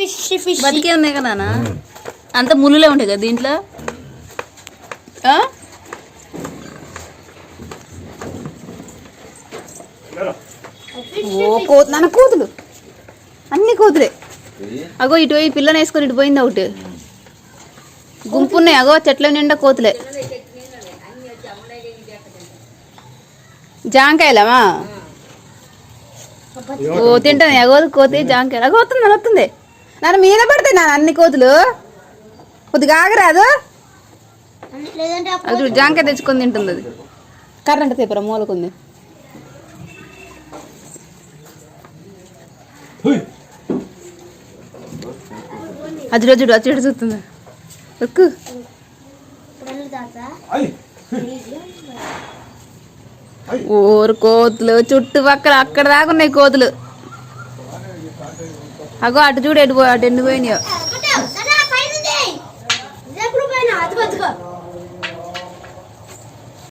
Fish fish బతికే ఉన్నాయి కదా నాన్న? అంత ముళ్ళులే ఉంటాయి కదా దీంట్లో? ఆ? ఓ కోతు నాన్న కోతులు. అన్ని కోతులే. అగో ఇటు పోయి పిల్లని వేసుకొని ఇటు పోయింది ఒకటి. గుంపు ఉన్నాయి అగో చెట్ల నిండా కోతులే. జాంకాయలమా? ఓ తింటాను. అగో కోతి జాంకాయలు. అగో వస్తుంది వస్తుంది. నాన్న మీద పడతాయి నాన్న అన్ని కోతులు? కొద్దిగా ఆగరాదు? అది చూడు జాంకాయ తెచ్చుకొని తింటుంది అది. కర్రంట తీపరా మూలకుంది. అది చూడు చూడు అచ్చి చూస్తుంది? తాత ఊరు కోతులు చుట్టుపక్కల అక్కడ దాకా ఉన్నాయి కోతులు. అగో అటు చూడు ఎటు పో- అటు ఎండిపోయినాయో